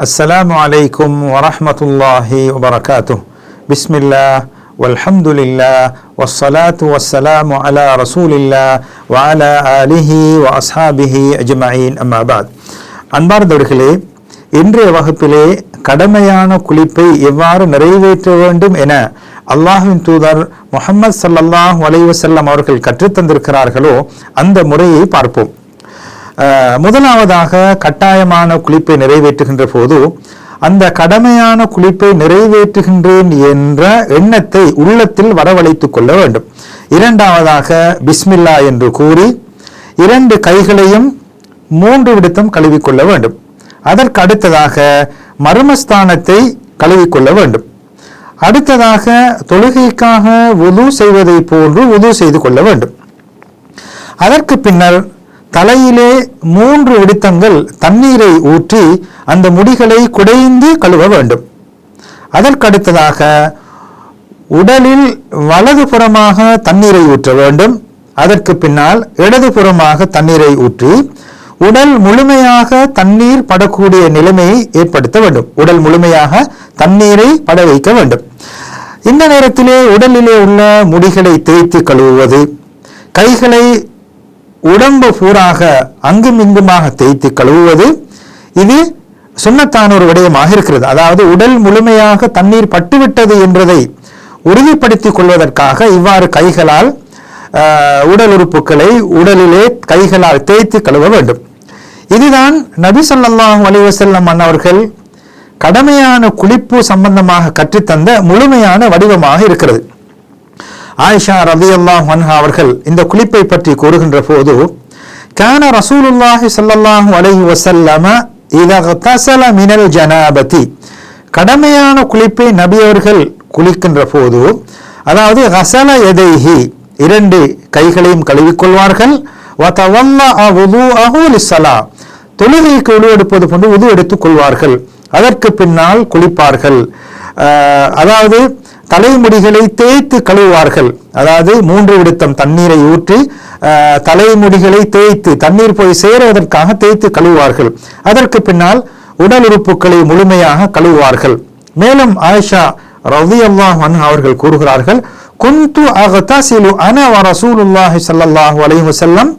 السلام عليكم ورحمة الله وبركاته بسم الله والحمد لله والصلاة والسلام على رسول الله وعلى آله وأصحابه أجمعين أما بعد அன்பார்ந்தவர்களே இன்றைய வகுப்பிலே கடமையான குளிப்பை எவ்வாறு நிறைவேற்ற வேண்டும் என அல்லாஹ்வின் தூதர் முஹம்மது ஸல்லல்லாஹு அலைஹி வஸல்லம் அவர்கள் கற்றுத்தந்திருக்கிறார்களோ அந்த முறையை பார்ப்போம் அஹ், முதலாவதாக கட்டாயமான குளிப்பை நிறைவேற்றுகின்ற போது அந்த கடமையான குளிப்பை நிறைவேற்றுகின்றேன் என்ற எண்ணத்தை உள்ளத்தில் வரவழைத்துக் கொள்ள வேண்டும். இரண்டாவதாக பிஸ்மில்லா என்று கூறி இரண்டு கைகளையும் மூன்று விடுத்தம் கழுவிக்கொள்ள வேண்டும். அதற்கு அடுத்ததாக மர்மஸ்தானத்தை கழுவிக்கொள்ள வேண்டும். அடுத்ததாக தொழுகைக்காக உது செய்வதை போன்று உது செய்து கொள்ள வேண்டும். அதற்கு பின்னர் தலையிலே மூன்று விடுத்தங்கள் தண்ணீரை ஊற்றி அந்த முடிகளை குடைந்து கழுவ வேண்டும். அதற்கடுத்ததாக உடலில் வலது புறமாக தண்ணீரை ஊற்ற வேண்டும். அதற்கு பின்னால் இடதுபுறமாக தண்ணீரை ஊற்றி உடல் முழுமையாக தண்ணீர் படக்கூடிய நிலைமையை ஏற்படுத்த வேண்டும். உடல் முழுமையாக தண்ணீரை பட வைக்க வேண்டும். இந்த நேரத்திலே உடலிலே உள்ள முடிகளை தேய்த்து கழுவுவது கைகளை உடம்பு பூராக அங்கும் இங்குமாக தேய்த்து கழுவுவது. இது சுண்ணத்தான ஒரு விடயமாக இருக்கிறது. அதாவது உடல் முழுமையாக தண்ணீர் பட்டுவிட்டது என்பதை உறுதிப்படுத்திக் கொள்வதற்காக இவ்வாறு கைகளால் உடல் உறுப்புகளை உடலிலே கைகளால் தேய்த்து கழுவ வேண்டும். இதுதான் நபி சொல்லாஹும் அலிவசல்லம் அன்னவர்கள் கடமையான குளிப்பு சம்பந்தமாக கற்றுத்தந்த முழுமையான வடிவமாக இருக்கிறது. ஆயிஷா ரலியல்லாஹு அன்ஹா அவர்கள் இந்த குளிப்பை பற்றி கூறுகின்ற போது கான ரசூலுல்லாஹி ஸல்லல்லாஹு அலைஹி வஸல்லம இதா மினல் ஜனாபதி. கடமையான குளிப்பை நபி அவர்கள் குளிக்கின்ற போது அதாவது கசல எதைஹி இரண்டு கைகளையும் கழுவிக்கொள்வார்கள் வதவல்லஅ வுதுஅஹு லிஸ்ஸலா. தொழுகைக்கு உது எடுப்பது போன்று உது எடுத்துக் கொள்வார்கள். அதற்கு பின்னால் குளிப்பார்கள். ஆஹ், அதாவது தலைமுடிகளை தேய்த்து கழுவுவார்கள். அதாவது மூன்று விடுத்தம் தண்ணீரை ஊற்றி தலைமுடிகளை தேய்த்து தண்ணீர் போய் சேருவதற்காக தேய்த்து கழுவுவார்கள். அதற்கு பின்னால் உடல் உறுப்புகளை முழுமையாக கழுவுவார்கள். மேலும் ஆயிஷா ரவி அல்லாஹ் அவர்கள் கூறுகிறார்கள் குந்து அகதசிலு அன வ ரசூலுல்லாஹி ஸல்லல்லாஹு அலைஹி வஸல்லம்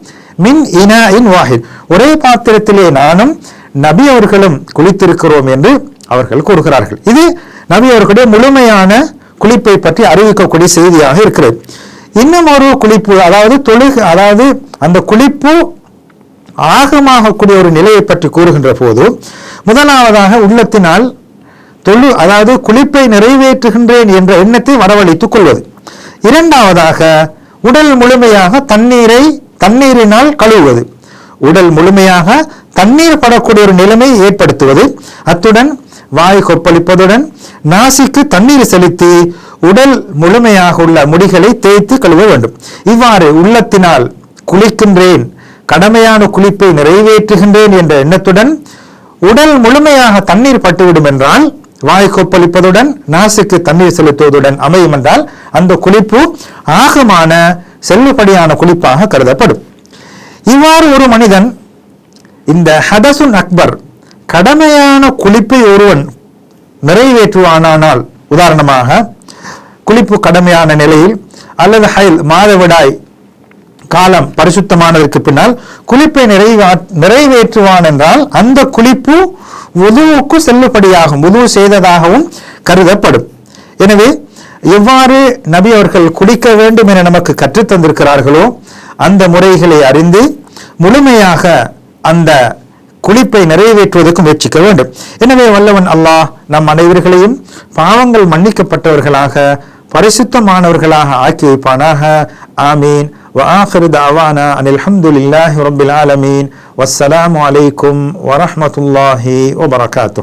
மின் இனாஇன் வாஹித். ஒரே பாத்திரத்திலே நானும் நபி அவர்களும் குளித்திருக்கிறோம் என்று அவர்கள் கூறுகிறார்கள். இது நபி அவர்களுடைய முழுமையான குளிப்பை பற்றி அறிவிக்கக்கூடிய செய்தியாக இருக்கிறது. இன்னும் ஒரு குளிப்பு அதாவது தொழுகு அதாவது அந்த குளிப்பு ஆகமாகக்கூடிய ஒரு நிலையை பற்றி கூறுகின்ற போது முதலாவதாக உள்ளத்தினால் தொழு அதாவது குளிப்பை நிறைவேற்றுகின்றேன் என்ற எண்ணத்தை வரவழைத்துக் கொள்வது. இரண்டாவதாக உடல் முழுமையாக தண்ணீரை தண்ணீரினால் கழுவுவது. உடல் முழுமையாக தண்ணீர் படக்கூடிய ஒரு நிலைமை ஏற்படுத்துவது. அத்துடன் வாய் கொப்பளிப்பதுடன் நாசிக்கு தண்ணீர் செலுத்தி உடல் முழுமையாக உள்ள முடிகளை தேய்த்து கழுவ வேண்டும். இவ்வாறு உள்ளத்தினால் குளிக்கின்றேன். கடமையான குளிப்பை நிறைவேற்றுகின்றேன் என்ற எண்ணத்துடன் உடல் முழுமையாக தண்ணீர் பட்டுவிடும் என்றால் வாய் கொப்பளிப்பதுடன் நாசுக்கு தண்ணீர் செலுத்துவதுடன் அமையும் என்றால் அந்த குளிப்பு ஆகமான செல்லுபடியான குளிப்பாக கருதப்படும். இவ்வாறு ஒரு மனிதன் இந்த ஹதசுன் அக்பர் கடமையான குளிப்பை ஒருவன் நிறைவேற்றுவானானால் உதாரணமாக குளிப்பு கடமையான நிலையில் அல்லது ஹைல் மாதவிடாய் காலம் பரிசுத்தமானதற்கு பின்னால் குளிப்பை நிறைவா நிறைவேற்றுவான் என்றால் அந்த குளிப்பு உதுவுக்கு செல்லுபடியாகும் உதுவு செய்ததாகவும் கருதப்படும். எனவே எவ்வாறு நபி அவர்கள் குளிக்க வேண்டும் என நமக்கு கற்றுத்தந்திருக்கிறார்களோ அந்த முறைகளை அறிந்து முழுமையாக அந்த குளிப்பை நிறைவேற்றுவதற்கு முயற்சிக்க வேண்டும் எனவே வல்லவன் அல்லாஹ் நம் அனைவர்களையும் பாவங்கள் மன்னிக்கப்பட்டவர்களாக பரிசுத்தமானவர்களாக ஆக்கி வைப்பானாக ஆமீன் وآخر دعوانا أن الحمد لله رب العالمين والسلام عليكم ورحمة الله وبركاته